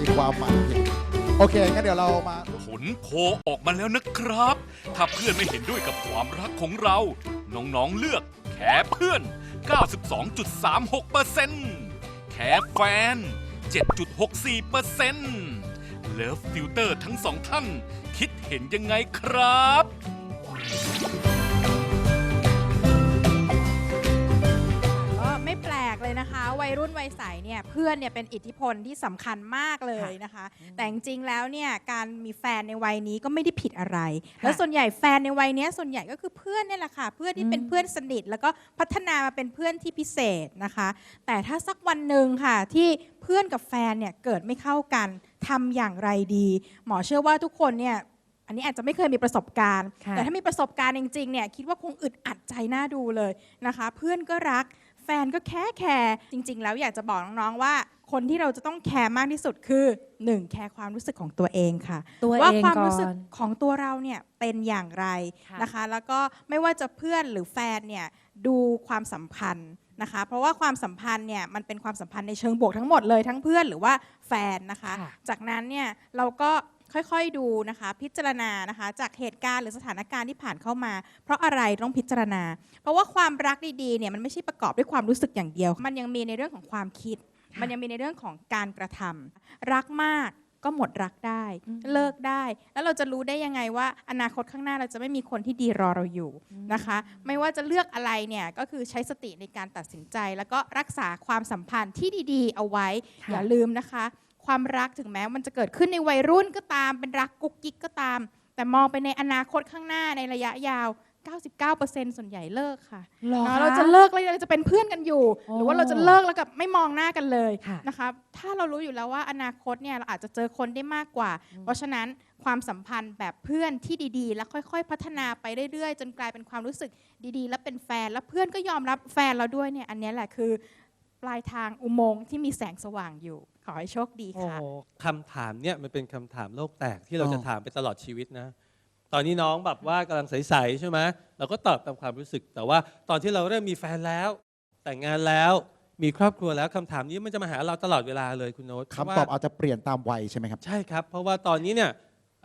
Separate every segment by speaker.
Speaker 1: มีความหมายโอเคงั้นเดี๋ยวเรามา
Speaker 2: ผลโพลออกมาแล้วนะครับ ถ้าเพื่อนไม่เห็นด้วยกับความรักของเรา น้องๆเลือก แค่เพื่อน 92.36%แค่แฟน 7.64%เลิฟฟิลเตอร์ทั้งสองท่าน คิดเห็นยังไงครับ
Speaker 3: นะคะ วัยรุ่นวัยใสเนี่ยเพื่อนเนี่ยเป็นอิทธิพลที่สำคัญมากเลยนะคะ แต่จริงๆแล้วเนี่ยการมีแฟนในวัยนี้ก็ไม่ได้ผิดอะไร แล้วส่วนใหญ่แฟนในวัยเนี้ยส่วนใหญ่ก็คือเพื่อนเนี่ยแหละค่ะ เพื่อนที่เป็นเพื่อนสนิท แล้วก็พัฒนามาเป็นเพื่อนที่พิเศษนะคะ แต่ถ้าสักวันหนึ่งค่ะที่เพื่อนกับแฟนเนี่ยเกิดไม่เข้ากันทำอย่างไรดี หมอเชื่อว่าทุกคนเนี่ยอันนี้อาจจะไม่เคยมีประสบการณ์
Speaker 4: ค่ะ
Speaker 3: แต่ถ้ามีประสบการณ์จริงๆเนี่ยคิดว่าคงอึดอัดใจน่าดูเลยนะคะ เพื่อนก็รักแฟนก็แค่แคร์จริง ๆ แล้วอยากจะบอกน้องๆว่า คนที่เราจะต้องแคร์มากที่สุดคือ 1. แคร์ความรู้สึกของตัวเองค่ะ
Speaker 4: ตัว
Speaker 3: ว่า
Speaker 4: เอง
Speaker 3: ความ
Speaker 4: ก่อ
Speaker 3: รู้สึก
Speaker 4: น
Speaker 3: ของตัวเราเนี่ยเป็นอย่างไร
Speaker 4: ค่ะ
Speaker 3: นะคะ แล้วก็ไม่ว่าจะเพื่อนหรือแฟนเนี่ยดูความสัมพันธ์นะคะ เพราะว่าความสัมพันธ์เนี่ยมันเป็นความสัมพันธ์ในเชิงบวกทั้งหมดเลยทั้งเพื่อนหรือว่าแฟนนะคะ
Speaker 4: ค่ะ
Speaker 3: จากนั้นเนี่ยเราก็ ค่อยๆดูนะคะ พิจารณานะคะ จากเหตุการณ์หรือสถานการณ์ที่ผ่านเข้ามา เพราะอะไรต้องพิจารณา เพราะว่าความรักดีๆเนี่ยมันไม่ใช่ประกอบด้วยความรู้สึกอย่างเดียว มันยังมีในเรื่องของความคิด
Speaker 4: ค่ะ
Speaker 3: มันยังมีในเรื่องของการกระทำรักมากก็หมดรักได้
Speaker 4: อืม
Speaker 3: เลิกได้ แล้วเราจะรู้ได้ยังไงว่า อนาคตข้างหน้าเราจะไม่มีคนที่ดีรอเราอยู่นะคะ ไม่ว่าจะเลือกอะไรเนี่ยก็คือใช้สติในการตัดสินใจ แล้วก็รักษาความสัมพันธ์ที่ดี ๆ เอาไว้
Speaker 4: ค่ะ
Speaker 3: อย่าลืมนะคะ ความรักถึงแม้มันจะเกิดขึ้นในวัยรุ่นก็ตาม เป็นรักกุ๊กกิ๊กก็ตาม แต่มองไปในอนาคตข้างหน้าในระยะยาว 99%ส่วนใหญ่เลิกค่ะ
Speaker 4: หรอ
Speaker 3: เนาะ
Speaker 4: คะ
Speaker 3: เราจะเลิกแล้วเราจะเป็นเพื่อนกันอยู่
Speaker 4: โอ้
Speaker 3: หรือว่าเราจะเลิกแล้วกับไม่มองหน้ากันเลย
Speaker 4: ค่ะ
Speaker 3: นะคะ ถ้าเรารู้อยู่แล้วว่าอนาคตเนี่ยเราอาจจะเจอคนได้มากกว่าเพราะฉะนั้นความสัมพันธ์แบบเพื่อนที่ดีๆ แล้วค่อยๆ พัฒนาไปเรื่อยๆ จนกลายเป็นความรู้สึกดีๆ แล้วเป็นแฟน แล้วเพื่อนก็ยอมรับแฟนเราด้วยเนี่ยอันเนี้ยแหละคือ ปลายทางอุโมงค์ที่มีแสงสว่างอยู่ ขอให้โชคดี
Speaker 5: โอ้
Speaker 3: ค่ะ
Speaker 5: โหคำถามเนี่ยมันเป็นคำถามโลกแตกที่เรา
Speaker 1: อ๋อ
Speaker 5: จะถามไปตลอดชีวิตนะ ตอนนี้น้องแบบว่ากำลังใสๆใช่ไหมเราก็ตอบตามความรู้สึก แต่ว่าตอนที่เราเริ่มมีแฟนแล้ว แต่งงานแล้วมีครอบครัวแล้วคำถามนี้มันจะมาหาเราตลอดเวลาเลยคุณโน้ตเพราะว่า
Speaker 1: คำตอบอาจจะเปลี่ยนตามวัยใช่ไหมครับ
Speaker 5: ใช่ครับ เพราะว่าตอนนี้เนี่ย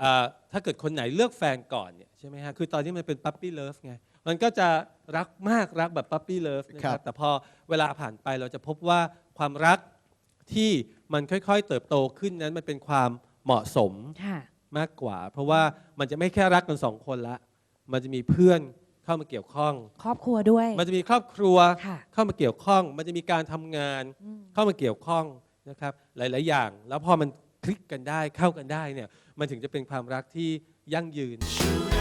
Speaker 5: อ่าถ้าเกิดคนไหนเลือกแฟนก่อนเนี่ยใช่ไหมฮะคือตอนนี้มันเป็นปั๊ปปี้เลิฟไงมันก็จะรักมากรักแบบปั๊ปปี้เลิฟนะค
Speaker 1: ครั
Speaker 5: รับ บแต่พอเวลาผ่านไปเราจะพบว่าความรักที่ มันค่อยๆ เติบโตขึ้นนั้นมันเป็นความเหมาะสม
Speaker 4: ค่ะ
Speaker 5: มากกว่า เพราะว่ามันจะไม่แค่รักกันสองคนละ มันจะมีเพื่อนเข้ามาเกี่ยวข้อง
Speaker 4: ครอบครัวด้วย
Speaker 5: มันจะมีครอบครัว
Speaker 4: ค่ะ
Speaker 5: เข้ามาเกี่ยวข้อง มันจะมีการทำงาน
Speaker 4: อืม
Speaker 5: เข้ามาเกี่ยวข้องนะครับ หลาย ๆ อย่าง แล้วพอมันคลิกกันได้เข้ากันได้เนี่ยมันถึงจะเป็นความรักที่ยั่งยืน
Speaker 6: Shoot up